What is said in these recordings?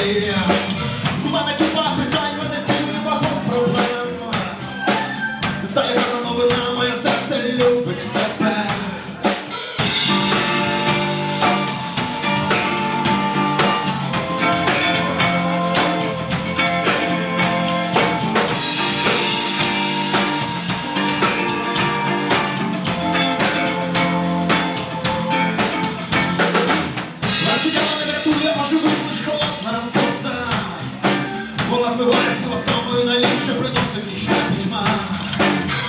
yeah. Mama Вона збиває з тіла втомою, найліпше приносить нічна пітьма.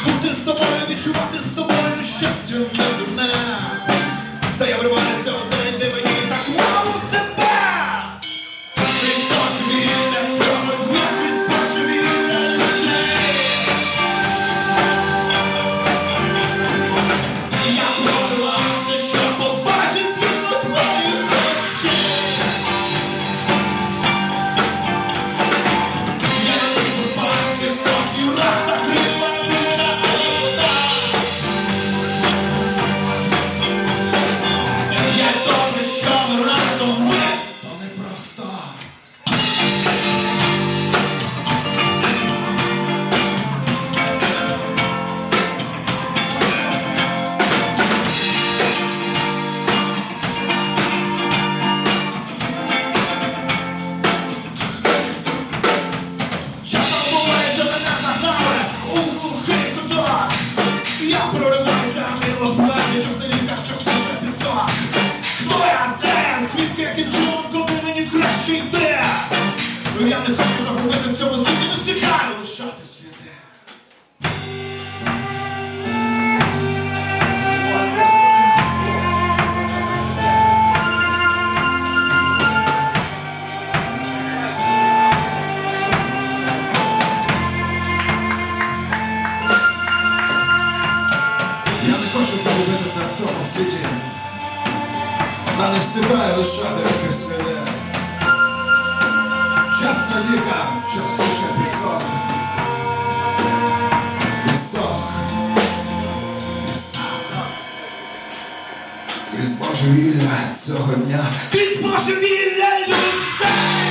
Бути з тобою, відчувати з тобою щастя неземне. Я не хочу загубити в цьому світі, не встигаю лишати світи. Я не хочу загубитися в цьому світі, та не встигаю лишати руки святе. Чесна ліка, що суше пісок. Пісок. Пісок. Крізь божевілля цього дня. Крізь божевілля людей!